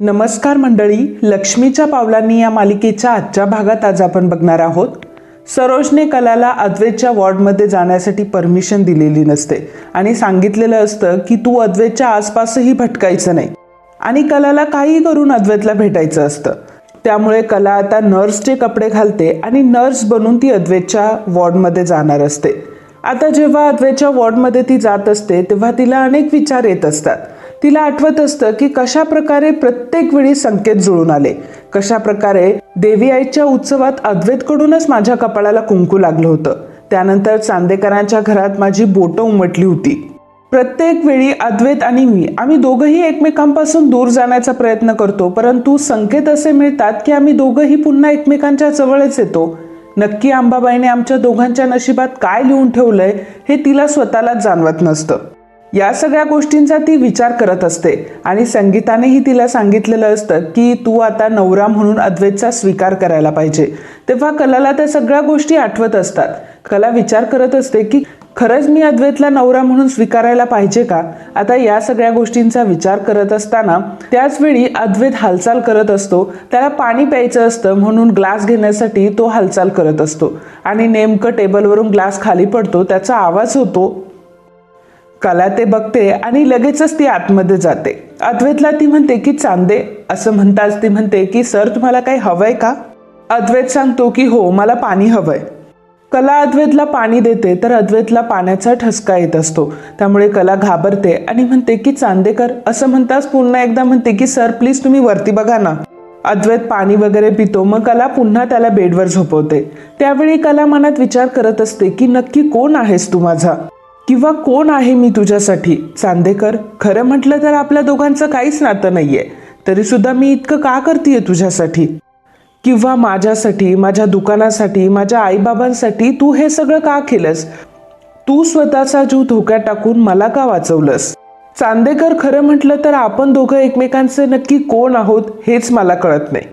नमस्कार मंडळी लक्ष्मीच्या पावलांनी या मालिकेच्या आजच्या भागात आज आपण बघणार आहोत. सरोजने कलाला अद्वैतच्या वॉर्डमध्ये जाण्यासाठी परमिशन दिलेली नसते आणि सांगितलेलं असतं की तू अद्वैतच्या आसपासही भटकायचं नाही आणि कलाला काही करून अद्वैतला भेटायचं असतं. त्यामुळे कला आता नर्सचे कपडे घालते आणि नर्स बनून ती अद्वैतच्या वॉर्डमध्ये जाणार असते. आता जेव्हा अद्वैतच्या वॉर्डमध्ये ती जात असते तेव्हा तिला अनेक विचार येत असतात. तिला आठवत असतं की कशा प्रकारे प्रत्येक वेळी संकेत जुळून आले. कशा प्रकारे देवी आईच्या उत्सवात अद्वैतकडूनच माझ्या कपाळाला कुंकू लागलं होतं. त्यानंतर चांदेकरांच्या घरात माझी बोटं उमटली होती. प्रत्येक वेळी अद्वैत आणि मी आम्ही दोघंही एकमेकांपासून दूर जाण्याचा प्रयत्न करतो परंतु संकेत असे मिळतात की आम्ही दोघंही पुन्हा एकमेकांच्या जवळच येतो. नक्की अंबाबाईने आमच्या दोघांच्या नशिबात काय लिहून ठेवलंय हे तिला स्वतःलाच जाणवत नसतं. या सगळ्या गोष्टींचा ती विचार करत असते आणि संगीतानेही तिला सांगितलेलं असतं की तू आता नवरा म्हणून अद्वैतचा स्वीकार करायला पाहिजे. तेव्हा कलाला त्या सगळ्या गोष्टी आठवत असतात. कला विचार करत असते की खरंच मी अद्वैतला नवरा म्हणून स्वीकारायला पाहिजे का? आता या सगळ्या गोष्टींचा विचार करत असताना त्याचवेळी अद्वैत हालचाल करत असतो. त्याला पाणी प्यायचं असतं म्हणून ग्लास घेण्यासाठी तो हालचाल करत असतो. आणि नेमकं टेबलवरून ग्लास खाली पडतो त्याचा आवाज होतो कला ते बघते आणि लगेचच ती आतमध्ये जाते. अद्वैतला ती म्हणते की चांदे असं म्हणताच ती म्हणते की सर तुम्हाला काही हवंय का? अद्वैत सांगतो की हो मला पाणी हवंय. कला अद्वैतला पाणी देते तर अद्वैतला पाण्याचा ठसका येत असतो. त्यामुळे कला घाबरते आणि म्हणते की चांदेकर असं म्हणताच पुन्हा एकदा म्हणते की सर प्लीज तुम्ही वरती बघा ना. अद्वैत पाणी वगैरे पितो मग कला पुन्हा त्याला बेडवर झोपवते. त्यावेळी कला मनात विचार करत असते की नक्की कोण आहेस तू माझा? किंवा कोण आहे मी तुझ्यासाठी? चांदेकर खरं म्हटलं तर आपल्या दोघांचं काहीच नातं नाहीये. तरी सुद्धा मी इतकं का करते तुझ्यासाठी? किंवा माझ्यासाठी माझ्या दुकानासाठी माझ्या आईबाबांसाठी तू हे सगळं का केलंस? तू स्वतःचा जीव धोक्यात टाकून मला का वाचवलंस? चांदेकर खरं म्हटलं तर आपण दोघं एकमेकांचे नक्की कोण आहोत हेच मला कळत नाही.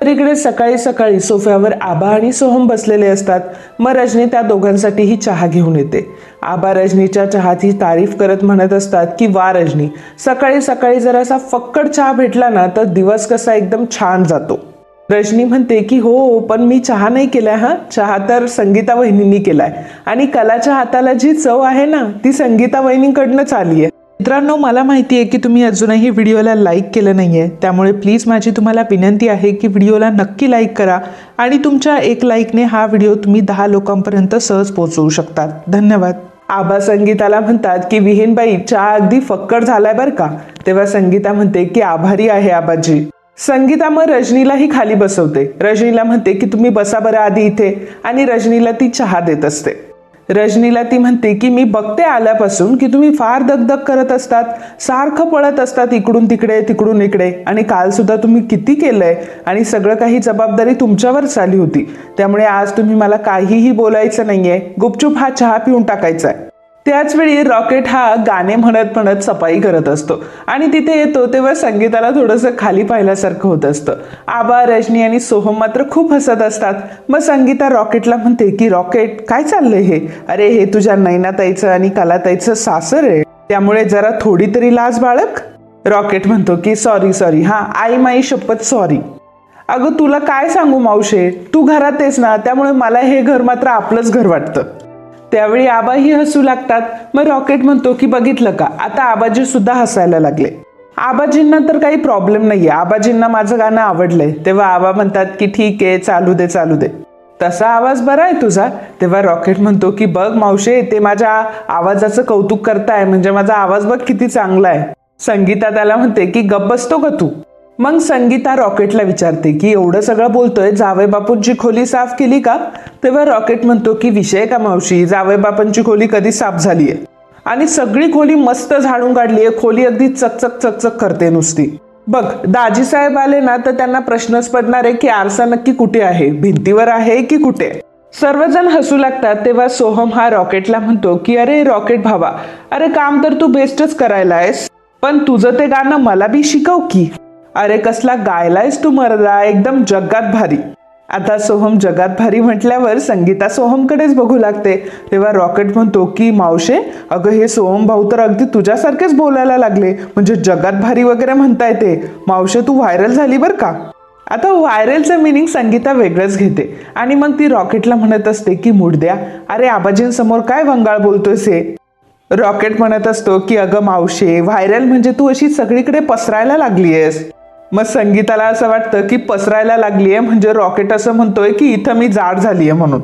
तर इकडे सकाळी सकाळी सोफ्यावर आबा आणि सोहम बसलेले असतात. मग रजनी त्या दोघांसाठीही चहा घेऊन येते. आबा रजनीच्या चहाची तारीफ करत म्हणत असतात की वा रजनी सकाळी सकाळी जर असा फक्कड चहा भेटला ना तर दिवस कसा एकदम छान जातो. रजनी म्हणते की हो पण मी चहा नाही केलाय हा. चहा तर संगीता वहिनींनी केलाय. आणि कलाच्या हाताला जी चव आहे ना ती संगीता वहिनींकडनंच आली आहे मित्रांनो मला माहिती आहे की तुम्ही अजूनही व्हिडिओला लाईक केलं नाही आहे त्यामुळे प्लीज माझी तुम्हाला विनंती आहे की व्हिडिओला नक्की लाईक करा आणि तुमच्या एक लाईकने हा व्हिडिओ तुम्ही दहा लोकांपर्यंत सहज पोहोचवू शकतात. धन्यवाद. आबा संगीताला म्हणतात की विहीनबाई चहा अगदी फक्कड झालाय बरं का? तेव्हा संगीता म्हणते की आभारी आहे आबाजी. संगीता मग रजनीलाही खाली बसवते. रजनीला म्हणते की तुम्ही बसा बरं आधी इथे. आणि रजनीला ती चहा देत असते. रजनीला ती म्हणते की मी बघते आल्यापासून की तुम्ही फार दगदग करत असतात. सारखं पळत असतात इकडून तिकडे तिकडून इकडे. आणि काल सुद्धा तुम्ही किती केलंय? आणि सगळं काही जबाबदारी तुमच्यावरच आली होती. त्यामुळे आज तुम्ही मला काहीही बोलायचं नाहीये. गुपचूप हा चहा पिऊन टाकायचा आहे त्याच वेळी रॉकेट हा गाणे म्हणत म्हणत सफाई करत असतो. आणि तिथे येतो तेव्हा संगीताला थोडंसं खाली पाहिल्यासारखं होत असतं. आबा रजनी आणि सोहम मात्र खूप हसत असतात. मग संगीता रॉकेटला म्हणते की रॉकेट काय चाललंय हे? अरे हे तुझ्या नैनाताईचं आणि कलाताईचं सासर आहे. त्यामुळे जरा थोडी तरी लाज बाळक रॉकेट म्हणतो की सॉरी सॉरी. हा आई माई शपथ सॉरी. अगं तुला काय सांगू मावशे? तू घरात आहेस ना त्यामुळे मला हे घर मात्र आपलंच घर वाटतं. त्यावेळी आबाही हसू लागतात. मग रॉकेट म्हणतो की बघितलं का? आता आबाजी सुद्धा हसायला लागले. आबाजींना तर काही प्रॉब्लेम नाहीये. आबाजींना माझं गाणं आवडलंय. तेव्हा आबा म्हणतात की ठीक आहे चालू दे चालू दे. तसा आवाज बरा आहे तुझा. तेव्हा रॉकेट म्हणतो की बघ मावशे ते माझ्या आवाजाचं कौतुक करताय. म्हणजे माझा आवाज बघ किती चांगला आहे. संगीता त्याला म्हणते की गप बसतो का तू? मग संगीता रॉकेटला विचारते की एवढं सगळं बोलतोय जावे बापूंची खोली साफ केली का? तेव्हा रॉकेट म्हणतो की विषय का मावशी जावे बापूंची खोली कधी साफ झालीये? आणि सगळी खोली मस्त झाडून काढलीये खोली अगदी चकचक चकचक करते नुसती. बघ दाजी साहेब आले ना तर त्यांना प्रश्नच पडणार आहे की आरसा नक्की कुठे आहे? भिंतीवर आहे की कुठे? सर्वजण हसू लागतात तेव्हा सोहम हा रॉकेटला म्हणतो की अरे रॉकेट भावा अरे काम तर तू बेस्टच करायला आहेस पण तुझं ते गाणं मला बी शिकव की. अरे कसला गायलायस तू मरदा एकदम जगात भारी. आता सोहम जगात भारी म्हटल्यावर संगीता सोहमकडेच बघू लागते. तेव्हा रॉकेट म्हणतो की मावशे अगं हे सोहम भाऊ तर अगदी तुझ्यासारखेच बोलायला लागले. म्हणजे जगात भारी वगैरे म्हणता येते. मावशे तू व्हायरल झाली बरं का? आता व्हायरलचं मिनिंग संगीता वेगळंच घेते. आणि मग ती रॉकेटला म्हणत असते की मुडद्या अरे आबाजींसमोर काय वंगाळ बोलतोयस हे? रॉकेट म्हणत असतो की अगं मावशे व्हायरल म्हणजे तू अशी सगळीकडे पसरायला लागलीयस. मग संगीताला असं वाटतं की पसरायला लागलीये म्हणजे रॉकेट असं म्हणतोय की इथं मी जाड झालीये म्हणून.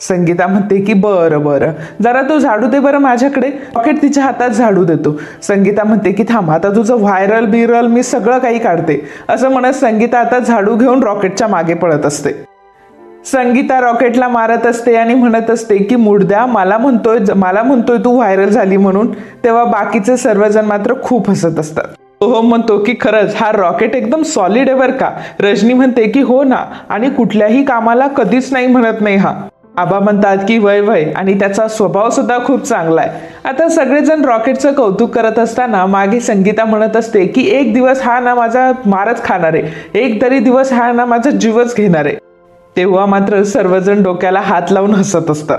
संगीता म्हणते की बरं बरं. जरा तो झाडू दे बरं माझ्याकडे. रॉकेट तिच्या हातात झाडू देतो. संगीता म्हणते की थांब आता तुझं व्हायरल बिरल मी सगळं काही काढते. असं म्हणत संगीता आता झाडू घेऊन रॉकेटच्या मागे पळत असते. संगीता रॉकेटला मारत असते आणि म्हणत असते की मुडद्या मला म्हणतोय मला म्हणतोय तू व्हायरल झाली म्हणून. तेव्हा बाकीचे सर्वजण मात्र खूप हसत असतात. हो म्हणतो की खरंच हा रॉकेट एकदम सॉलिड आहे बरं का. रजनी म्हणते की हो ना आणि कुठल्याही कामाला कधीच नाही म्हणत नाही हा. आबा म्हणतात की वय वय आणि त्याचा स्वभाव सुद्धा खूप चांगला आहे. आता सगळेजण रॉकेटचं कौतुक करत असताना मागे संगीता म्हणत असते की एक दिवस हा ना माझा मारच खाणार आहे. एक तरी दिवस हा ना माझा जीवच घेणार आहे. तेव्हा मात्र सर्वजण डोक्याला हात लावून हसत असतात.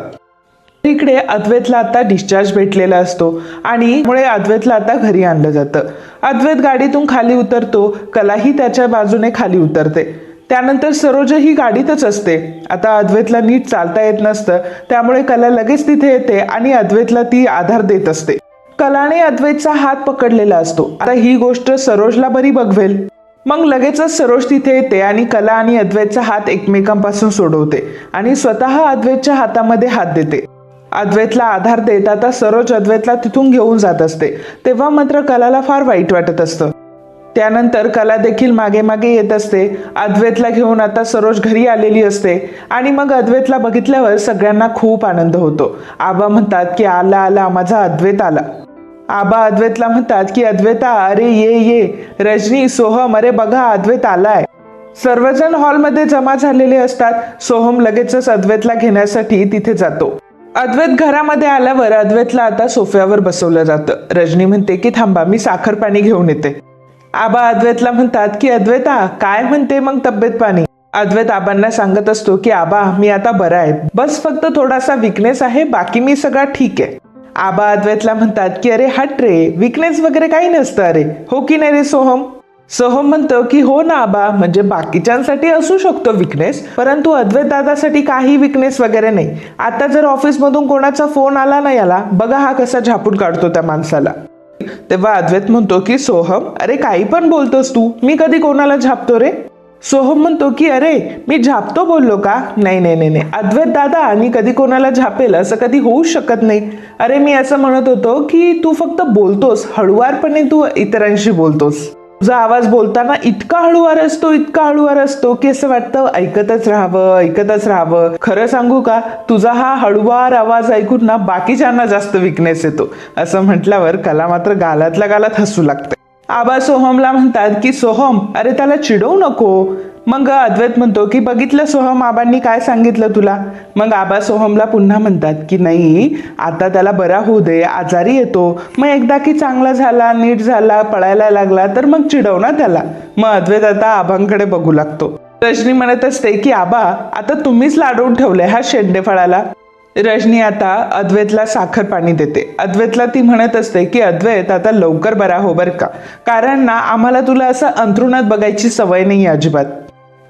इकडे अद्वैतला आता डिस्चार्ज भेटलेला असतो. आणि मुळे अद्वैतला आता घरी आणलं जातं. अद्वैत गाडीतून खाली उतरतो कलाही त्याच्या बाजूने खाली उतरते. त्यानंतर सरोज ही गाडीतच असते. आता अद्वैतला नीट चालता येत नसतं त्यामुळे कला लगेच तिथे येते आणि अद्वैतला ती आधार देत असते. कलाने अद्वैतचा हात पकडलेला असतो. आता ही गोष्ट सरोजला बरी बघवेल. मग लगेचच सरोज तिथे येते आणि कला आणि अद्वैतचा हात एकमेकांपासून सोडवते आणि स्वतः अद्वैतच्या हातामध्ये हात देते. अद्वैतला आधार देत आता सरोज अद्वैतला तिथून घेऊन जात असते. तेव्हा मात्र कलाला फार वाईट वाटत असतं. त्यानंतर कला देखील मागे मागे येत असते. अद्वैतला घेऊन आता सरोज घरी आलेली असते. आणि मग अद्वैतला बघितल्यावर सगळ्यांना खूप आनंद होतो. आबा म्हणतात की आला आला माझा अद्वैत आला. आबा अद्वैतला म्हणतात की अद्वैता अरे ये ये. रजनी सोहम अरे बघा अद्वैत आलाय. सर्वजण हॉलमध्ये जमा झालेले असतात. सोहम लगेचच अद्वैतला घेण्यासाठी तिथे जातो. अद्वैत घरामध्ये आल्यावर अद्वैतला आता सोफ्यावर बसवलं जातं. रजनी म्हणते की थांबा मी साखर पाणी घेऊन येते. आबा अद्वैतला म्हणतात की अद्वैता काय म्हणते मग तब्येत पाणी? अद्वैत आबांना सांगत असतो की आबा मी आता बरा आहे. बस फक्त थोडासा विकनेस आहे बाकी मी सगळा ठीक आहे. आबा अद्वैतला म्हणतात की अरे हट रे विकनेस वगैरे काही नसतं अरे. हो की नाही रे सोहम? सोहम हो म्हणतो की हो ना आबा म्हणजे बाकीच्यांसाठी असू शकतो विकनेस परंतु अद्वैत दादासाठी काही विकनेस वगैरे नाही. आता जर ऑफिसमधून कोणाचा फोन आला ना याला बघा हा कसा झापून काढतो त्या माणसाला. तेव्हा अद्वैत म्हणतो की सोहम अरे काही पण बोलतोस तू मी कधी कोणाला झापतो रे? सोहम म्हणतो की अरे मी झापतो बोललो का? नाही नाही नाही नाही. अद्वैत दादा आणि कधी कोणाला झापेल असं कधी होऊच शकत नाही. अरे मी असं म्हणत होतो की तू फक्त बोलतोस हळुवारपणे तू इतरांशी बोलतोस. तुझा आवाज बोलताना इतका हळूवार असतो इतका हळूवार असतो की असं वाटतं ऐकतच राहावं ऐकतच राहावं. खरं सांगू का तुझा हा हळूवार आवाज ऐकून ना बाकीच्यांना जास्त विकनेस येतो. असं म्हटल्यावर कला मात्र गालातल्या गालात हसू लागते. आबा सोहमला म्हणतात की सोहम अरे त्याला चिडवू नको. मग अद्वैत म्हणतो की बघितलं सोहम आबांनी काय सांगितलं तुला? मग आबा सोहमला पुन्हा म्हणतात की नाही आता त्याला बरा होऊ दे आजारी येतो. मग एकदा की चांगला झाला नीट झाला पळायला लागला तर मग चिडव ना त्याला. मग अद्वैत आता आबांकडे बघू लागतो. रजनी म्हणत असते की आबा आता तुम्हीच लाडवून ठेवले हा शेंडे फळाला. रजनी आता अद्वैतला साखर पाणी देते. अद्वैतला ती म्हणत असते की अद्वैत आता लवकर बरा हो बर का. कारण ना आम्हाला तुला असं अंथरुणात बघायची सवय नाही अजिबात.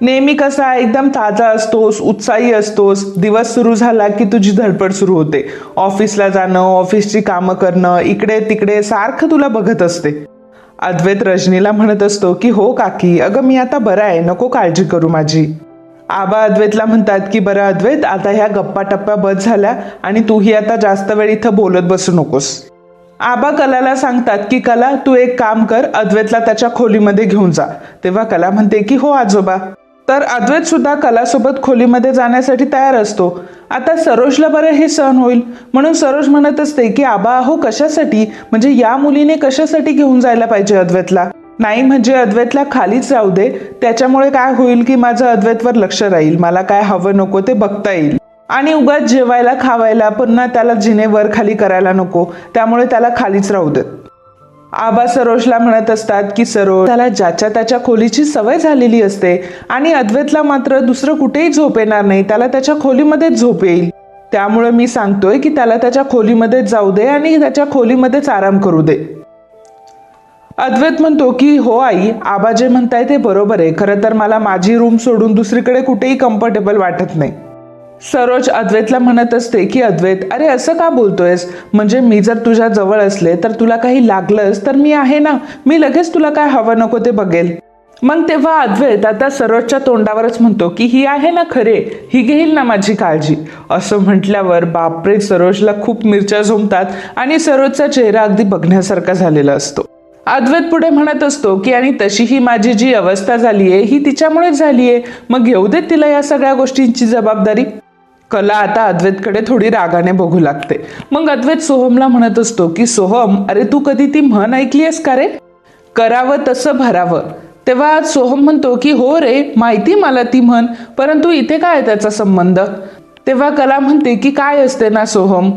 नेहमी कसा एकदम ताजा असतोस उत्साही असतोस दिवस सुरू झाला की तुझी धडपड सुरू होते. ऑफिसला जाणं ऑफिसची कामं करणं इकडे तिकडे सारखं तुला बघत असते. अद्वैत रजनीला म्हणत असतो की हो काकी अगं मी आता बरं आहे नको काळजी करू माझी. आबा अद्वैतला म्हणतात की बरं अद्वैत आता ह्या गप्पा टप्प्या बस झाल्या आणि तूही आता जास्त वेळ इथं बोलत बसू नकोस. आबा कलाला सांगतात की कला तू एक काम कर अद्वैतला त्याच्या खोलीमध्ये घेऊन जा. तेव्हा कला म्हणते की हो आजोबा. तर अद्वैत सुद्धा कलासोबत खोलीमध्ये जाण्यासाठी तयार असतो. आता सरोजला बरं हे सहन होईल. म्हणून सरोज म्हणत असते की आबा अहो कशासाठी? म्हणजे या मुलीने कशासाठी घेऊन जायला पाहिजे अद्वैतला? नाही म्हणजे अद्वैतला खालीच राहू दे. त्याच्यामुळे काय होईल की माझं अद्वैतवर लक्ष राहील. मला काय हवं नको ते बघता येईल. आणि उगाच जेवायला खावायला पुन्हा त्याला जिने वर खाली करायला नको. त्यामुळे त्याला खालीच राहू देत. आबा सरोजला म्हणत असतात की सरोज त्याला ज्याच्या त्याच्या खोलीची सवय झालेली असते आणि अद्वैतला मात्र दुसरं कुठेही झोप येणार नाही त्याला त्याच्या खोलीमध्येच झोप येईल. त्यामुळे मी सांगतोय की त्याला त्याच्या खोलीमध्ये जाऊ दे आणि त्याच्या खोलीमध्येच आराम करू दे. अद्वैत म्हणतो की हो आई आबा जे म्हणताय ते बरोबर आहे. खरं तर मला माझी रूम सोडून दुसरीकडे कुठेही कम्फर्टेबल वाटत नाही. सरोज अद्वैतला म्हणत असते की अद्वैत अरे असं का बोलतोयस? म्हणजे मी जर तुझ्या जवळ असले तर तुला काही लागलंच तर मी आहे ना? मी लगेच तुला काय हवं नको ते बघेल. मग तेव्हा अद्वैत आता सरोजच्या तोंडावरच म्हणतो की ही आहे ना खरे ही घेईल ना माझी काळजी. असं म्हटल्यावर बापरे सरोजला खूप मिरच्या झोमतात आणि सरोजचा चेहरा अगदी बघण्यासारखा झालेला असतो. अद्वैत पुढे म्हणत असतो की आणि तशी ही माझी जी अवस्था झाली आहे ही तिच्यामुळेच झाली आहे मग घेऊ देत तिला या सगळ्या गोष्टींची जबाबदारी? कला आता अद्वैतकडे थोडी रागाने बघू लागते. मग अद्वैत सोहमला म्हणत असतो की सोहम अरे तू कधी ती म्हण ऐकली आहेस का रे? करावं तसं भरावं. तेव्हा सोहम म्हणतो की हो रे माहिती मला ती म्हण परंतु इथे काय त्याचा संबंध? तेव्हा कला म्हणते की काय असते ना सोहम?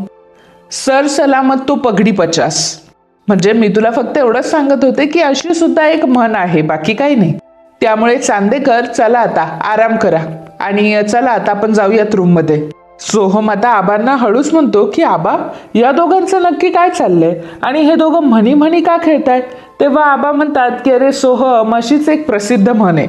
सर सलामत तो पगडी पचास. म्हणजे मी तुला फक्त एवढंच सांगत होते की अशी सुद्धा एक म्हण आहे बाकी काही नाही. त्यामुळे चांदेकर चला आता आराम करा. आणि चला आता आपण जाऊयात रूममध्ये सोहम आता आबांना हळूच म्हणतो की आबा या दोघांचं नक्की काय चाललंय? आणि हे दोघं म्हणी म्हणी का खेळतायत? तेव्हा आबा म्हणतात की अरे सोहम अशीच एक प्रसिद्ध म्हण आहे.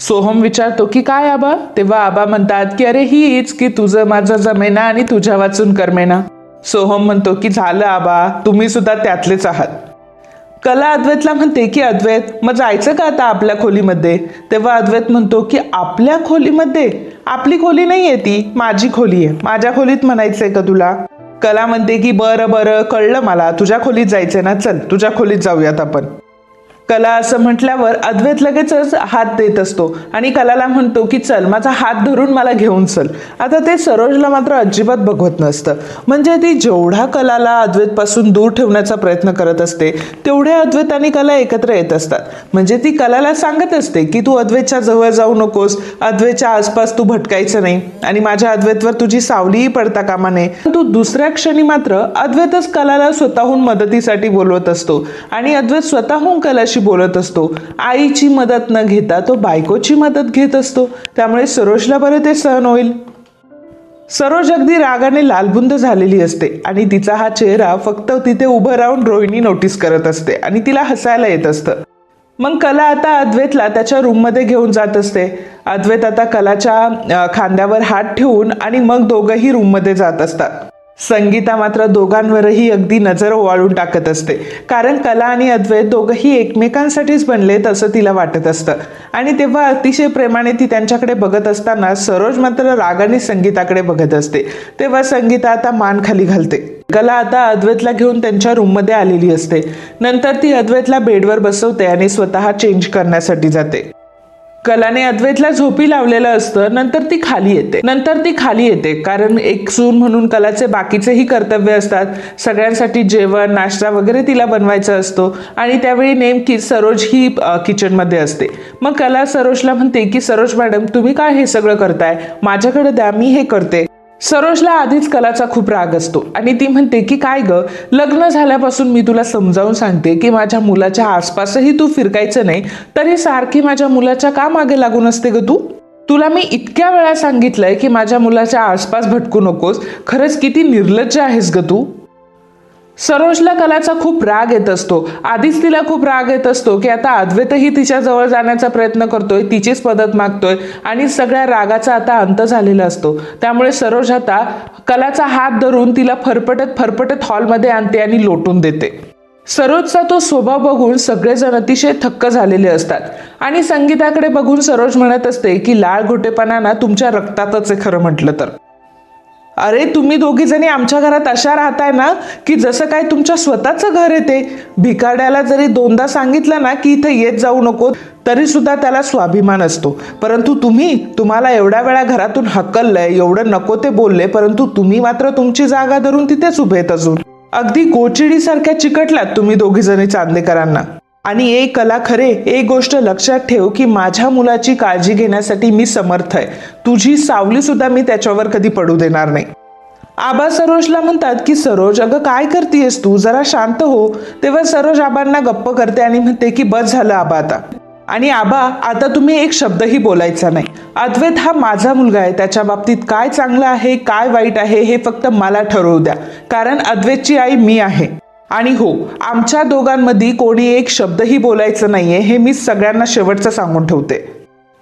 सोहम विचारतो की काय आबा? तेव्हा आबा म्हणतात की अरे हीच की तुझं माझं जमेना आणि तुझ्या वाचून करमेना. सोहम म्हणतो की झालं आबा तुम्ही सुद्धा त्यातलेच आहात. कला अद्वैतला म्हणते की अद्वैत मग जायचं का आता आपल्या खोलीमध्ये? तेव्हा अद्वैत म्हणतो की आपल्या खोलीमध्ये? आपली खोली नाही आहे ती माझी खोली आहे. माझ्या खोलीत म्हणायचं आहे का तुला? कला म्हणते की बरं बरं कळलं मला. तुझ्या खोलीत जायचंय ना? चल तुझ्या खोलीत जाऊयात आपण. कला असं म्हटल्यावर अद्वैत लगेचच हात देत असतो. आणि कलाला म्हणतो की चल माझा हात धरून मला घेऊन चल. आता ते सरोजला मात्र अजिबात बघवत नसतं. म्हणजे ती जेवढा कलाला अद्वैतपासून दूर ठेवण्याचा प्रयत्न करत असते तेवढे अद्वैत आणि कला एकत्र येत असतात. म्हणजे ती कलाला सांगत असते की तू अद्वैतच्या जवळ जाऊ नकोस. अद्वैतच्या आसपास तू भटकायचं नाही. आणि माझ्या अद्वैतवर तुझी सावलीही पडता कामा नये. तू दुसऱ्या क्षणी मात्र अद्वैतच कलाला स्वतःहून मदतीसाठी बोलवत असतो. आणि अद्वैत स्वतःहून कलाशी बोलत असतो. आईची मदत न घेता तो बायकोची मदत घेत असतो. त्यामुळे सरोजला बरं ते सहन होईल. सरोज अगदी रागाने लालबुंद झालेली असते आणि तिचा हा चेहरा फक्त तिथे उभं राहून रोहिणी नोटीस करत असते आणि तिला हसायला येत असतं. मग कला आता अद्वैतला त्याच्या रूममध्ये घेऊन जात असते. अद्वैत आता कलाच्या खांद्यावर हात ठेवून आणि मग दोघंही रूममध्ये जात असतात. संगीता मात्र दोघांवरही अगदी नजर ओवाळून टाकत असते. कारण कला आणि अद्वैत दोघंही एकमेकांसाठीच बनलेत असं तिला वाटत असतं. आणि तेव्हा अतिशय प्रेमाने ती त्यांच्याकडे बघत असताना सरोज मात्र रागाने संगीताकडे बघत असते. तेव्हा संगीता आता मान खाली घालते. कला आता अद्वैतला घेऊन त्यांच्या रूममध्ये आलेली असते. नंतर ती अद्वैतला बेडवर बसवते आणि स्वतः चेंज करण्यासाठी जाते. कलाने अद्वैतला झोपी लावलेलं असतं नंतर ती खाली येते. नंतर ती खाली येते कारण एक सून म्हणून कलाचे बाकीचेही कर्तव्य असतात. सगळ्यांसाठी जेवण नाश्ता वगैरे तिला बनवायचा असतो आणि त्यावेळी नेमकी सरोज ही किचनमध्ये असते. मग कला सरोजला म्हणते की सरोज मॅडम तुम्ही काय हे सगळं करताय? माझ्याकडे द्या मी हे करते. सरोजला आधीच कलाचा खूप राग असतो. आणि ती म्हणते की काय ग? लग्न झाल्यापासून मी तुला समजावून सांगते की माझ्या मुलाच्या आसपासही तू फिरकायचं नाही तरी सारखी माझ्या मुलाच्या का मागे लागून असते ग तू? तुला मी इतक्या वेळा सांगितलंय की माझ्या मुलाच्या आसपास भटकू नकोस. खरंच किती निर्लज्ज आहेस ग तू. सरोजला कलाचा खूप राग येत असतो. आधीच तिला खूप राग येत असतो की आता अद्वैतही तिच्या जवळ जाण्याचा प्रयत्न करतोय तिचीच मदत मागतोय आणि सगळ्या रागाचा आता अंत झालेला असतो. त्यामुळे सरोज आता कलाचा हात धरून तिला फरफटत फरफटत हॉलमध्ये आणते आणि लोटून देते. सरोजचा तो स्वभाव बघून सगळेजण अतिशय थक्क झालेले असतात. आणि संगीताकडे बघून सरोज म्हणत असते की लाळ घोटेपणा ना तुमच्या रक्तातच आहे खरं म्हटलं तर. अरे तुम्ही दोघी जणी आमच्या घरात अशा राहताय ना की जसं काय तुमच्या स्वतःचं घर येते भिकारड्याला जरी दोनदा सांगितलं ना की इथे येत जाऊ नको तरी सुद्धा त्याला स्वाभिमान असतो. परंतु तुम्ही तुम्हाला एवढ्या वेळा घरातून हकललंय एवढं नको ते बोलले परंतु तुम्ही मात्र तुमची जागा धरून तिथेच उभे आहेत अजून. अगदी गोचिडीसारख्या चिकटलात तुम्ही दोघी जणी चांदेकरांना. आणि एक कला खरे एक गोष्ट लक्षात ठेव की माझ्या मुलाची काळजी घेण्यासाठी मी समर्थ आहे. तुझी सावली सुद्धा मी त्याच्यावर कधी पडू देणार नाही. आबा सरोजला म्हणतात की सरोज अगं काय करतेयस तू? जरा शांत हो. तेव्हा सरोज आबांना गप्प करते आणि म्हणते की बस झालं आबा आता. आणि आबा आता तुम्ही एक शब्दही बोलायचा नाही. अद्वैत हा माझा मुलगा आहे. त्याच्या बाबतीत काय चांगलं आहे काय वाईट आहे हे फक्त मला ठरवू द्या. कारण अद्वैतची आई मी आहे. आणि हो आमच्या दोघांमध्ये कोणी एक शब्दही बोलायचं नाहीये हे मी सगळ्यांना शेवटचं सांगून ठेवते.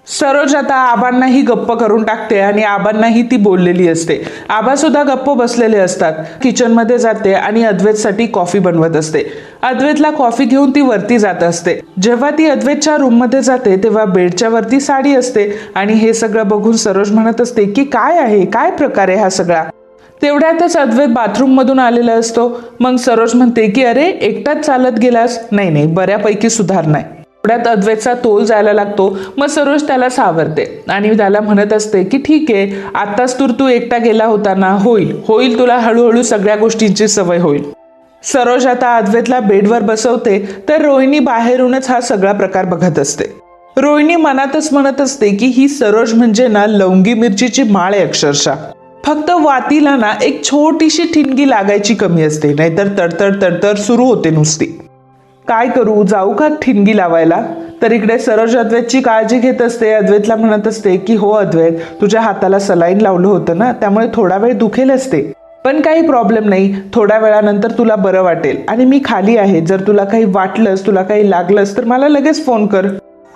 सरोज आता आबांनाही गप्प करून टाकते आणि आबांनाही ती बोललेली असते. आबा सुद्धा गप्प बसलेले असतात. किचनमध्ये जाते आणि अद्वैतसाठी कॉफी बनवत असते. अद्वैतला कॉफी घेऊन ती वरती जात असते. जेव्हा ती अद्वैतच्या रूममध्ये जाते तेव्हा बेडच्या वरती साडी असते. आणि हे सगळं बघून सरोज म्हणत असते की काय आहे? काय प्रकार आहे हा सगळा? तेवढ्यातच अद्वैत बाथरूम मधून आलेला असतो. मग सरोज म्हणते की अरे एकटाच चालत गेलास? नाही नाही बऱ्यापैकी सुधारणा आहे तेवढ्यात अद्वैतचा तोल जायला लागतो. मग सरोज त्याला सावरते आणि त्याला म्हणत असते की ठीक आहे आत्ताच तर तू एकटा गेला होता ना होईल होईल तुला हळूहळू सगळ्या गोष्टींची सवय होईल. सरोज आता अद्वैतला बेडवर बसवते तर रोहिणी बाहेरूनच हा सगळा प्रकार बघत असते. रोहिणी मनातच म्हणत असते की ही सरोज म्हणजे ना लवंगी मिरचीची माळ आहे अक्षरशः. फक्त वातीला ना एक छोटीशी ठिणगी लागायची कमी असते नाहीतर तडतड तडतड सुरू होते नुसती. काय करू जाऊ का ठिणगी लावायला? तर इकडे सरोज अद्वैतची काळजी घेत असते अद्वैतला म्हणत असते की हो अद्वैत तुझ्या हाताला सलाईन लावलं होतं ना त्यामुळे थोडा वेळ दुखेल असते. पण काही प्रॉब्लेम नाही थोड्या वेळानंतर तुला बरं वाटेल आणि मी खाली आहे जर तुला काही वाटलंस तुला काही लागलंस तर मला लगेच फोन कर.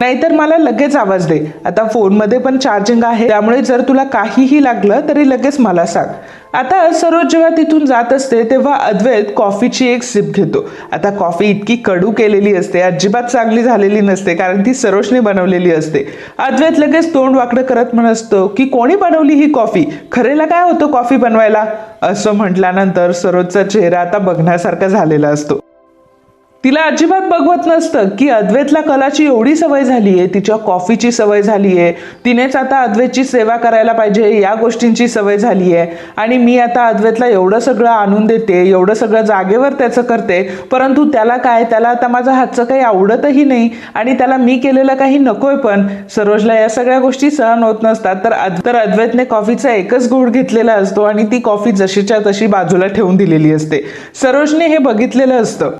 नाहीतर मला लगेच आवाज दे. आता फोनमध्ये पण चार्जिंग आहे त्यामुळे जर तुला काहीही लागलं तरी लगेच मला सांग. आता सरोज जेव्हा तिथून जात असते तेव्हा अद्वैत कॉफीची एक सिप घेतो. आता कॉफी इतकी कडू केलेली असते अजिबात चांगली झालेली नसते कारण ती सरोजने बनवलेली असते. अद्वैत लगेच तोंड वाकडं करत म्हणतो असतो की कोणी बनवली ही कॉफी? खरेला काय होतं कॉफी बनवायला? असं म्हटल्यानंतर सरोजचा चेहरा आता बघण्यासारखा झालेला असतो. तिला अजिबात बघवत नसतं की अद्वैतला कलाची एवढी सवय झाली आहे तिच्या कॉफीची सवय झाली आहे तिनेच आता अद्वैतची सेवा करायला पाहिजे या गोष्टींची सवय झाली आहे आणि मी आता अद्वैतला एवढं सगळं आणून देते एवढं सगळं जागेवर त्याचं करते परंतु त्याला काय त्याला आता माझं हातचं काही आवडतही नाही आणि त्याला मी केलेलं काही नकोय पण सरोजला या सगळ्या गोष्टी सहन होत नसतात. तर तर अद्वैतने कॉफीचा एकच घोट घेतलेला असतो आणि ती कॉफी जशीच्या तशी बाजूला ठेवून दिलेली असते. सरोजने हे बघितलेलं असतं.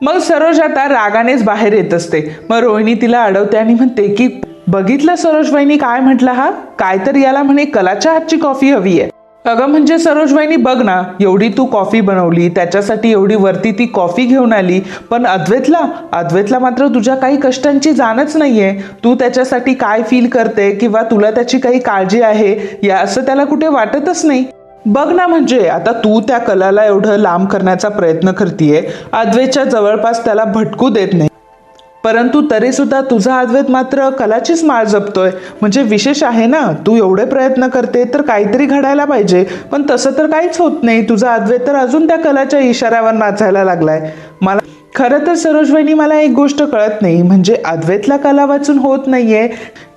मग सरोज आता रागानेच बाहेर येत असते. मग रोहिणी तिला अडवते आणि म्हणते की बघितलं सरोज वहिनी काय म्हटलं हा? काय तर याला म्हणे कलाच्या हातची कॉफी हवी आहे. अगं म्हणजे सरोज वहिनी बघ ना एवढी तू कॉफी बनवली त्याच्यासाठी एवढी वरती ती कॉफी घेऊन आली पण अद्वैतला अद्वैतला मात्र तुझ्या काही कष्टांची जाणच नाहीये. तू त्याच्यासाठी काय फील करते किंवा तुला त्याची काही काळजी आहे या असं त्याला कुठे वाटतच नाही. बघ ना म्हणजे आता तू त्या कलाला एवढं लांब करण्याचा प्रयत्न करतीये अद्वैतच्या जवळपास त्याला भटकू देत नाही. परंतु तरी सुद्धा तुझा अद्वैत मात्र कलाचीच माळ जपतोय. म्हणजे विशेष आहे ना तू एवढे प्रयत्न करते तर काहीतरी घडायला पाहिजे. पण तसं तर काहीच होत नाही. तुझा अद्वैत तर अजून त्या कलाच्या इशाऱ्यावर नाचायला लागलाय. मला खरं तर सरोजवहिनी मला एक गोष्ट कळत नाही. म्हणजे अद्वैतला कला वाचून होत नाहीये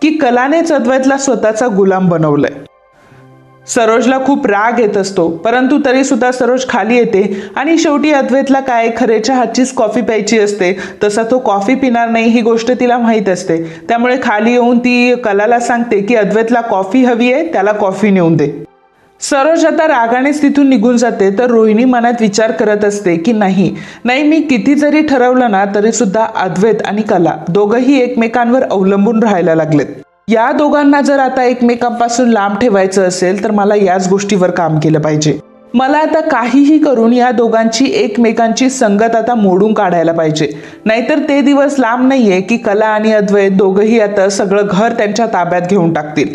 की कलानेच अद्वैतला स्वतःचा गुलाम बनवलंय. सरोजला खूप राग येत असतो परंतु तरी सुद्धा सरोज खाली येते आणि शेवटी अद्वैतला काय खरेच्या हातचीच कॉफी प्यायची असते तसा तो कॉफी पिणार नाही ही गोष्ट तिला माहीत असते. त्यामुळे खाली येऊन ती कलाला सांगते की अद्वैतला कॉफी हवी आहे त्याला कॉफी नेऊन दे. सरोज आता रागानेच तिथून निघून जाते तर रोहिणी मनात विचार करत असते की नाही नाही मी किती जरी ठरवलं ना तरी सुद्धा अद्वैत आणि कला दोघंही एकमेकांवर अवलंबून राहायला लागलेत. या दोघांना जर आता एकमेकांपासून लांब ठेवायचं असेल तर मला याच गोष्टीवर काम केलं पाहिजे. मला आता काहीही करून या दोघांची एकमेकांची संगत आता मोडून काढायला पाहिजे. नाहीतर ते दिवस लांब नाहीये की कला आणि अद्वैत दोघंही आता सगळं घर त्यांच्या ताब्यात घेऊन टाकतील.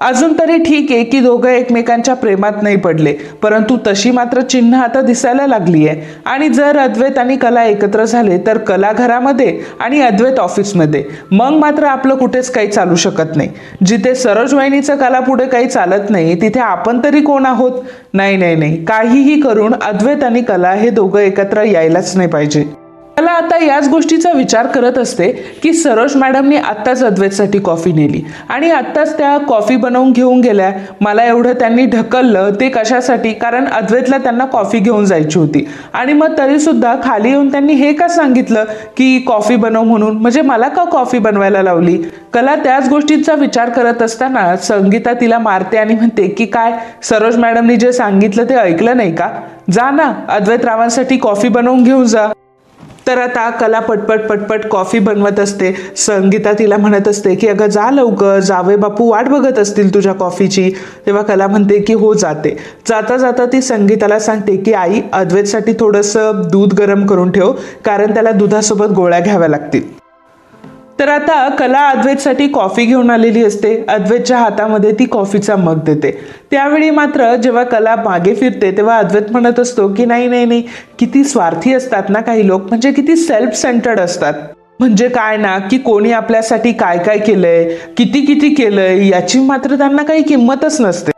अजून तरी ठीक आहे की दोघं एकमेकांच्या प्रेमात नाही पडले परंतु तशी मात्र चिन्ह आता दिसायला लागली आहे आणि जर अद्वैत आणि कला एकत्र झाले तर कला घरामध्ये आणि अद्वैत ऑफिसमध्ये. मग मात्र आपलं कुठेच काही चालू शकत नाही. जिथे सरोज वाहिनीचं कला पुढे काही चालत नाही तिथे आपण तरी कोण आहोत? नाही नाही नाही. काहीही करून अद्वैत आणि कला हे दोघं एकत्र यायलाच नाही पाहिजे. मला आता याच गोष्टीचा विचार करत असते की सरोज मॅडमनी आत्ताच अद्वैतसाठी कॉफी नेली. आणि आत्ताच त्या कॉफी बनवून घेऊन गेल्या. मला एवढं त्यांनी ढकललं ते कशासाठी? कारण अद्वैतला त्यांना कॉफी घेऊन जायची होती. आणि मग तरीसुद्धा खाली येऊन त्यांनी हे का सांगितलं की कॉफी बनव म्हणून? म्हणजे मला का कॉफी बनवायला लावली? कला त्याच गोष्टींचा विचार करत असताना संगीता तिला मारते आणि म्हणते की काय? सरोज मॅडमनी जे सांगितलं ते ऐकलं नाही का? जा ना अद्वैत रावांसाठी कॉफी बनवून घेऊन जा. तर आता कला पटपट पटपट कॉफी बनवत असते. संगीता तिला म्हणत असते की अगं जा लवकर जावे बापू वाट बघत असतील तुझ्या कॉफीची. तेव्हा कला म्हणते की हो जाते. जाता जाता ती संगीताला सांगते की आई अद्वैतसाठी थोडंसं दूध गरम करून ठेव कारण त्याला दुधासोबत गोळ्या घ्याव्या लागतील. तर आता कला अद्वैतसाठी कॉफी घेऊन आलेली असते. अद्वैतच्या हातामध्ये ती कॉफीचा मग देते. त्यावेळी मात्र जेव्हा कला मागे फिरते तेव्हा अद्वैत म्हणत असतो की नाही नाही नाही किती स्वार्थी असतात ना काही लोक. म्हणजे किती सेल्फ सेंटर्ड असतात. म्हणजे काय ना की कोणी आपल्यासाठी काय काय केलंय किती किती केलंय याची मात्र त्यांना काही किंमतच नसते.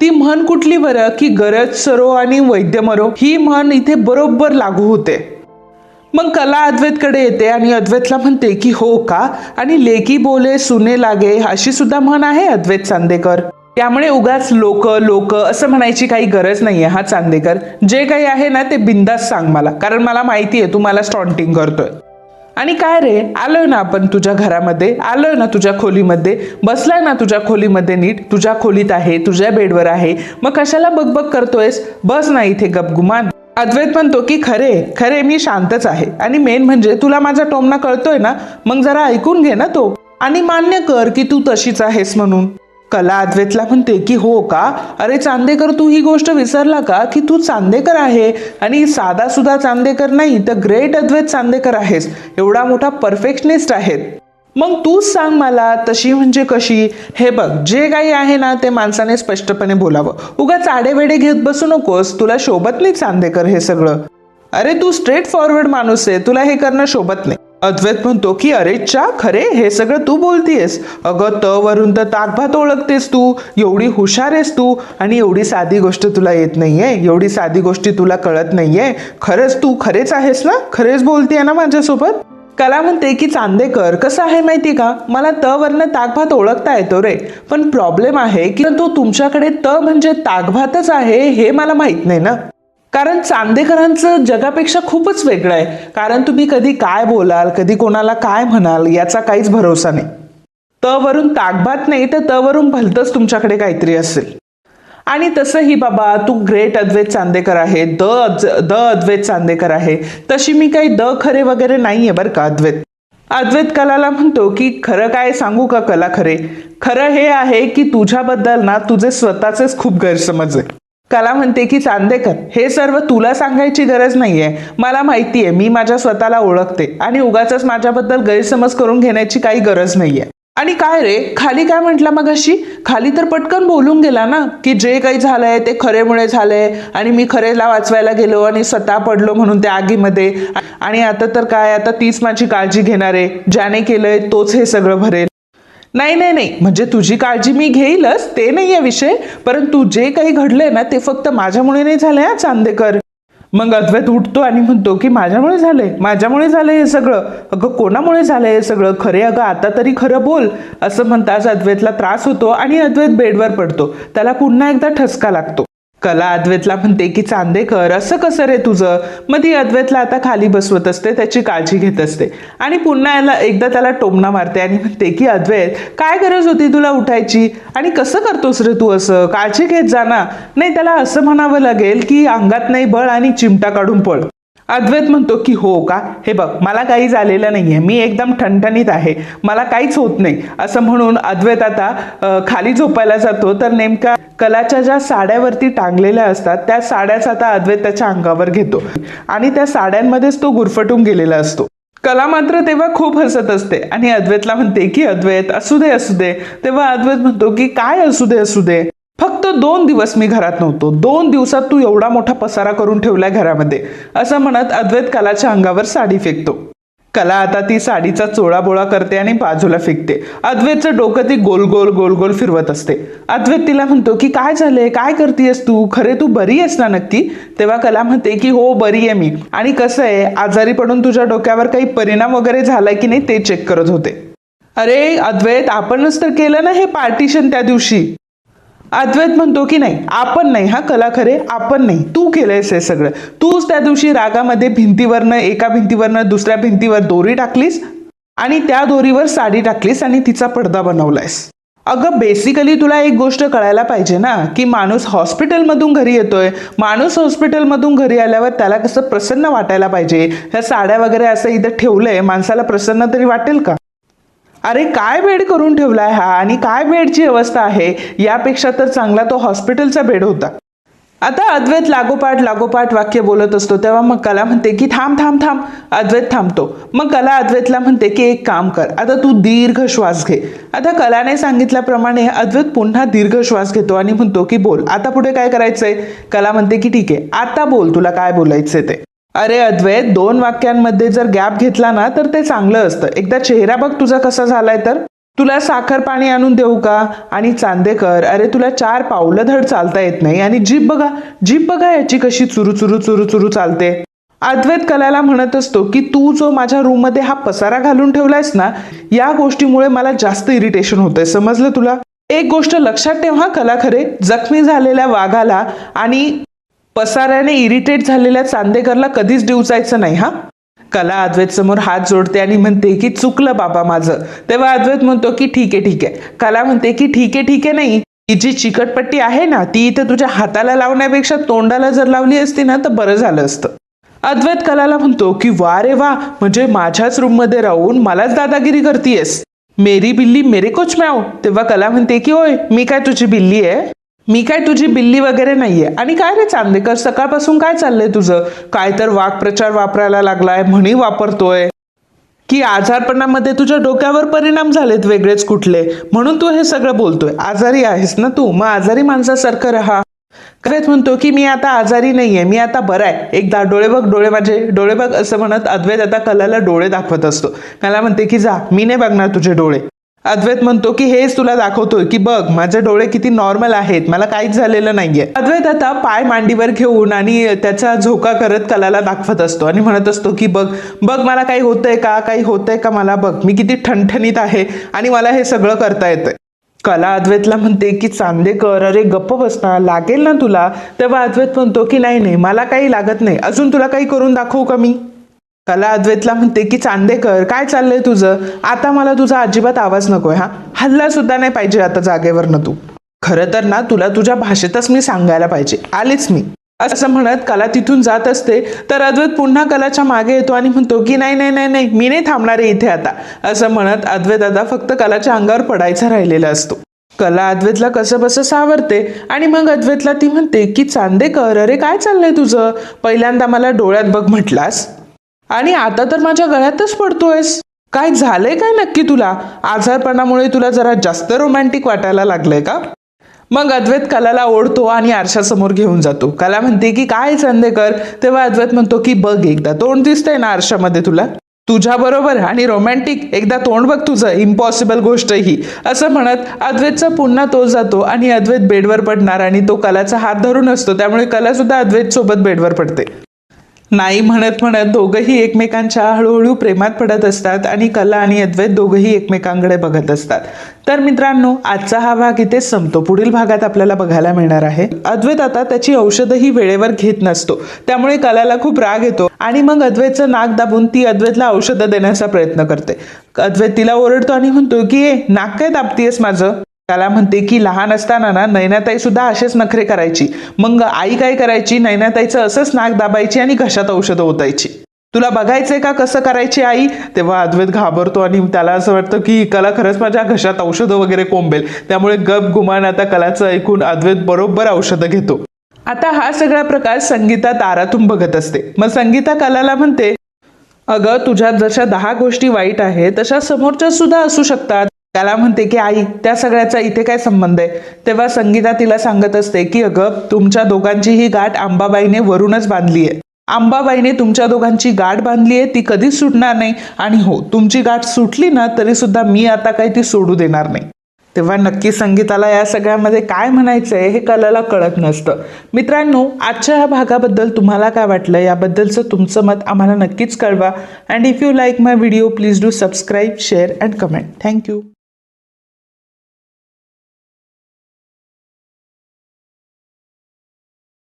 ती म्हण कुठली बरं की गरज सरो आणि वैद्य मरो ही म्हण इथे बरोबर लागू होते. मग कला अद्वैतकडे येते आणि अद्वैतला म्हणते की हो का? आणि लेकी बोले सुने लागे अशी सुद्धा म्हण आहे अद्वैत चांदेकर. त्यामुळे उगाच लोक लोक असं म्हणायची काही गरज नाहीये हा चांदेकर. जे काही आहे ना ते बिंदास सांग मला कारण मला माहिती आहे तू मला स्टॉन्टिंग करतोय. आणि काय रे? आलोय ना आपण तुझ्या घरामध्ये? आलोय ना तुझ्या खोलीमध्ये? बसलाय ना तुझ्या खोलीमध्ये नीट? तुझ्या खोलीत आहे तुझ्या बेडवर आहे. मग कशाला बकबक करतोयस? बस ना इथे गपगुमान अद्वैत म्हणतो की खरे खरे मी शांतच आहे. आणि मेन म्हणजे तुला माझा टोमणा कळतोय ना मग जरा ऐकून घे ना तो. आणि मान्य कर की तू तशीच आहेस म्हणून. कला अद्वैतला म्हणते की हो का? अरे चांदेकर तू ही गोष्ट विसरला का? की तू चांदेकर आहे? आणि साधा सुद्धा चांदेकर नाही तर ग्रेट अद्वैत चांदेकर आहेस. एवढा मोठा परफेक्शनिस्ट आहेत. मग तूच सांग मला तशी म्हणजे कशी? हे बघ जे काही आहे ना ते माणसाने स्पष्टपणे बोलावं. उगा चाडेवेडे घेत बसू नकोस तुला शोभत नाही चांदेकर हे सगळं. अरे तू स्ट्रेट फॉरवर्ड माणूस आहे तुला हे करणं शोभत नाही. अद्वैत म्हणतो की अरे चा खरे हे सगळं तू बोलतीयस. अगं त वरून तर ताकभात ओळखतेस तू. एवढी हुशार आहेस तू आणि एवढी साधी गोष्ट तुला येत नाहीये. एवढी साधी गोष्टी तुला कळत नाहीये. खरंच तू खरेच आहेस ना? खरेच बोलतीये ना माझ्यासोबत? कला म्हणते की चांदेकर कसं आहे माहिती का? मला त वरनं ताकभात ओळखता येतो रे. पण प्रॉब्लेम आहे की तो तुमच्याकडे त म्हणजे ताकभातच आहे हे मला माहीत नाही ना. कारण चांदेकरांचं जगापेक्षा खूपच वेगळं आहे. कारण तुम्ही कधी काय बोलाल कधी कोणाला काय म्हणाल याचा काहीच भरोसा नाही. त वरून ताकभात नाही तर त वरून भलतंच तुमच्याकडे काहीतरी असेल. आणि तसंही बाबा तू ग्रेट अद्वैत चांदेकर आहे द द अद्वैत चांदेकर आहे. तशी मी काही द खरे वगैरे नाहीये बरं का अद्वैत. अद्वैत कलाला म्हणतो की खरं काय सांगू का कला खरे? खरं हे आहे की तुझ्याबद्दल ना तुझे स्वतःचेच खूप गैरसमज आहे. कला म्हणते की चांदेकर हे सर्व तुला सांगायची गरज नाहीये. मला माहिती आहे मी माझ्या स्वतःला ओळखते आणि उगाच माझ्याबद्दल गैरसमज करून घेण्याची काही गरज नाहीये. आणि काय रे? खाली काय म्हटलं मग अशी खाली तर पटकन बोलून गेला ना की जे काही झालंय ते खरेमुळे झालंय आणि मी खरेला वाचवायला गेलो आणि स्वतः पडलो म्हणून त्या आगीमध्ये. आणि आता तर काय? आता तीच माझी काळजी घेणार आहे. ज्याने केलंय तोच हे सगळं भरेल. नाही नाही नाही. म्हणजे तुझी काळजी मी घेईलच. ते नाही आहे विषय. परंतु जे काही घडलंय ना ते फक्त माझ्यामुळे नाही झालंय चांदेकर. मग अद्वैत उठतो आणि म्हणतो की माझ्यामुळे झालंय माझ्यामुळे झालंय हे सगळं. अगं कोणामुळे झालंय हे सगळं? खरे अगं आता तरी खरं बोल असं म्हणताच अद्वैतला त्रास होतो आणि अद्वैत बेडवर पडतो. त्याला पुन्हा एकदा ठसका लागतो. कला अद्वैतला म्हणते की चांदेकर असं कसं रे तुझं? मग ती अद्वैतला आता खाली बसवत असते त्याची काळजी घेत असते. आणि पुन्हा याला एकदा त्याला टोमणा मारते आणि म्हणते की अद्वैत काय गरज होती तुला उठायची? आणि कसं करतोस रे तू असं? काळजी घेत जा ना. नाही त्याला असं म्हणावं लागेल की अंगात नाही बळ आणि चिमटा काढून पळ. अद्वैत म्हणतो की हो का? हे बघ मला काही झालेलं नाहीये. मी एकदम ठणठणीत आहे. मला काहीच होत नाही. असं म्हणून अद्वैत आता खाली झोपायला जातो. तर नेमका कलाच्या ज्या साड्यावरती टांगलेल्या असतात त्या साड्याच आता अद्वैत त्याच्या अंगावर घेतो. आणि त्या साड्यांमध्येच तो गुरफटून गेलेला असतो. कला मात्र तेव्हा खूप हसत असते. आणि अद्वैतला म्हणते की अद्वैत असू दे असू दे. तेव्हा अद्वैत म्हणतो की काय असू दे असू दे? फक्त दोन दिवस मी घरात नव्हतो. दोन दिवसात तू एवढा मोठा पसारा करून ठेवलाय घरामध्ये. असं म्हणत अद्वैत कलाच्या अंगावर साडी फेकतो. कला आता ती साडीचा चोळाबोळा करते आणि बाजूला फेकते. अद्वैतचं डोकं ती गोल गोल गोल गोल फिरवत असते. अद्वैत तिला म्हणतो की काय झालंय? काय करतेस तू? खरे तू बरी आहेस ना नक्की? तेव्हा कला म्हणते की हो बरी आहे मी. आणि कसं आहे आजारी पडून तुझ्या डोक्यावर काही परिणाम वगैरे झालाय की नाही ते चेक करत होते. अरे अद्वैत आपणच तर केलं ना हे पार्टिशन त्या दिवशी. अद्वैत म्हणतो की नाही आपण नाही हा कला खरे आपण नाही. तू केलंयस हे सगळं. तूच त्या दिवशी रागामध्ये भिंतीवरनं एका भिंतीवरनं दुसऱ्या भिंतीवर दोरी टाकलीस आणि त्या दोरीवर साडी टाकलीस आणि तिचा पडदा बनवलायस. अगं बेसिकली तुला एक गोष्ट कळायला पाहिजे ना की माणूस हॉस्पिटलमधून घरी येतोय. माणूस हॉस्पिटलमधून घरी आल्यावर त्याला कसं प्रसन्न वाटायला पाहिजे? ह्या साड्या वगैरे असं इथं ठेवलंय माणसाला प्रसन्न तरी वाटेल का? अरे काय बेड करून ठेवलाय हा? आणि काय बेडची अवस्था आहे? यापेक्षा तर चांगला तो हॉस्पिटलचा बेड होता. आता अद्वैत लागोपाठ लागोपाठ वाक्य बोलत असतो तेव्हा मग कला म्हणते की थांब थांब थांब. अद्वैत थांबतो. मग कला अद्वैतला म्हणते की एक काम कर आता तू दीर्घ श्वास घे. आता कलाने सांगितल्याप्रमाणे अद्वैत पुन्हा दीर्घ श्वास घेतो आणि म्हणतो की बोल आता पुढे काय करायचंय? कला म्हणते की ठीक आहे आता बोल तुला काय बोलायचंय ते. अरे अद्वैत दोन वाक्यांमध्ये जर गॅप घेतला ना तर ते चांगलं असतं. एकदा चेहरा बघ तुझा कसा झालाय तर. तुला साखर पाणी आणून देऊ का? आणि चांदेकर अरे तुला चार पावलं धड चालता येत नाही. आणि जीप बघा जीप बघा याची कशी चुरू चुरू चुरू चुरू चालते. अद्वैत कलाला म्हणत असतो की तू जो माझ्या रूममध्ये हा पसारा घालून ठेवलायस ना या गोष्टीमुळे मला जास्त इरिटेशन होतंय. समजलं तुला? एक गोष्ट लक्षात ठेव हा कला खरे जखमी झालेल्या वाघाला आणि पसाऱ्याने इरिटेट झालेल्या चांदेकरला कधीच डिवचायचं नाही हा? कला अद्वैत समोर हात जोडते आणि म्हणते की चुकलं बाबा माझं. तेव्हा अद्वैत म्हणतो की ठीक आहे ठीक आहे. कला म्हणते की ठीक आहे ठीक आहे नाही. ही जी चिकटपट्टी आहे ना ती इथे तुझ्या हाताला लावण्यापेक्षा तोंडाला जर लावली असती ना तर बरं झालं असतं. अद्वैत कलाला म्हणतो की वा रे वा म्हणजे माझ्याच रूममध्ये राहून मलाच दादागिरी करतीयस. मेरी बिल्ली मेरे कोच म्याव तेव्हा कला म्हणते की होय मी काय तुझी बिल्ली आहे? मी काय तुझी बिल्ली वगैरे नाहीये. आणि काय रे चांदेकर सकाळपासून काय चाललंय तुझं? काय तर वाक्प्रचार वापरायला लागलाय म्हणी वापरतोय. की आजारपणामध्ये तुझ्या डोक्यावर परिणाम झालेत वेगळेच कुठले? म्हणून तू हे सगळं बोलतोय. आजारी आहेस ना तू? मग आजारी माणसासारखं राहा. खरेच म्हणतो की मी आता आजारी नाहीये मी आता बरा आहे. एकदा डोळे बघ डोळे माझे डोळे बघ असं म्हणत अद्वैत आता कलाला डोळे दाखवत असतो. कला म्हणते की जा मी नाही बघणार तुझे डोळे. अद्वैत म्हणतो की हेच तुला दाखवतोय की बघ माझे डोळे किती नॉर्मल आहेत मला काहीच झालेलं नाहीये. अद्वैत आता पाय मांडीवर घेऊन आणि त्याचा झोका करत कलाला दाखवत असतो आणि म्हणत असतो की बघ बघ मला काही होतंय का काही होतंय का मला बघ मी किती ठणठणीत आहे आणि मला हे सगळं करता येतंय. कला अद्वैतला म्हणते की चांदेकर अरे गप्प बसना लागेल ना तुला. तेव्हा अद्वैत म्हणतो की नाही नाही मला काही लागत नाही अजून तुला काही करून दाखवू का मी? कला अद्वैतला म्हणते की चांदेकर काय चाललंय तुझं? आता मला तुझा अजिबात आवाज नकोय हा? हल्ला सुद्धा नाही पाहिजे आता जागेवरनं तू. खरं तर ना तुला तुझ्या भाषेतच मी सांगायला पाहिजे. आलेच मी. असं म्हणत कला तिथून जात असते तर अद्वैत पुन्हा कलाच्या मागे येतो आणि म्हणतो की नाही नाही नाही नाही मी नाही थांबणार आहे इथे आता. असं म्हणत अद्वैत आता फक्त कलाच्या अंगावर पडायचा राहिलेला असतो. कला अद्वैतला कसं बसं सावरते आणि मग अद्वैतला ती म्हणते की चांदेकर अरे काय चाललंय तुझं? पहिल्यांदा मला डोळ्यात बघ म्हटलास. आणि आता तर माझ्या गळ्यातच पडतोयस. काय झालंय काय नक्की तुला? आजारपणामुळे तुला जरा जास्त रोमॅन्टिक वाटायला लागलंय का? मग अद्वैत कलाला ओढतो आणि आरशासमोर घेऊन जातो. कला म्हणते की काय चांदेकर तेव्हा अद्वैत म्हणतो की बघ एकदा तोंड दिसतंय ना आरशामध्ये तुला? तुझ्या बरोबर आणि रोमॅन्टिक एकदा तोंड बघ तुझं इम्पॉसिबल गोष्ट ही. असं म्हणत अद्वैतचा पुन्हा तो जातो आणि अद्वैत बेडवर पडणार आणि तो कलाचा हात धरून असतो. त्यामुळे कला सुद्धा अद्वैत सोबत बेडवर पडते. नाही म्हणत म्हणत दोघंही एकमेकांच्या हळूहळू प्रेमात पडत असतात आणि कला आणि अद्वैत दोघंही एकमेकांकडे बघत असतात. तर मित्रांनो आजचा हा भाग इथे संपतो. पुढील भागात आपल्याला बघायला मिळणार आहे. अद्वैत आता त्याची औषधही वेळेवर घेत नसतो. त्यामुळे कलाला खूप राग येतो आणि मग अद्वैतचं नाक दाबून ती अद्वैतला औषधं देण्याचा प्रयत्न करते. अद्वैत तिला ओरडतो आणि म्हणतो की ए नाक काय दाबतीयस माझं? त्याला म्हणते की लहान असताना ना नैनाताई सुद्धा असेच नखरे करायची. मग आई काय करायची? नैनाताईचं असंच नाक दाबायची आणि घशात औषधं ओतायची. तुला बघायचंय का कसं करायची आई? तेव्हा अद्वैत घाबरतो आणि त्याला असं वाटतं की कला खरंच माझ्या घशात औषधं वगैरे कोंबेल. त्यामुळे गप गुमान आता कलाचं ऐकून अद्वैत बरोबर औषधं घेतो. आता हा सगळा प्रकार संगीता तारातून बघत असते. मग संगीता कलाला म्हणते अगं तुझ्यात जशा दहा गोष्टी वाईट आहेत तशा समोरच्या सुद्धा असू शकतात. त्याला म्हणते की आई त्या सगळ्याचा इथे काय संबंध आहे? तेव्हा संगीता तिला सांगत असते की अगं तुमच्या दोघांची ही गाठ अंबाबाईने वरूनच बांधली आहे. आंबाबाईने तुमच्या दोघांची गाठ बांधली आहे ती कधीच सुटणार नाही. आणि हो तुमची गाठ सुटली ना तरी सुद्धा मी आता काही ती सोडू देणार नाही. तेव्हा नक्की संगीताला या सगळ्यामध्ये काय म्हणायचं आहे हे कलाला कळत नसतं. मित्रांनो आजच्या ह्या भागाबद्दल तुम्हाला काय वाटलं याबद्दलचं तुमचं मत आम्हाला नक्कीच कळवा. And if you like my video please do subscribe share and comment thank you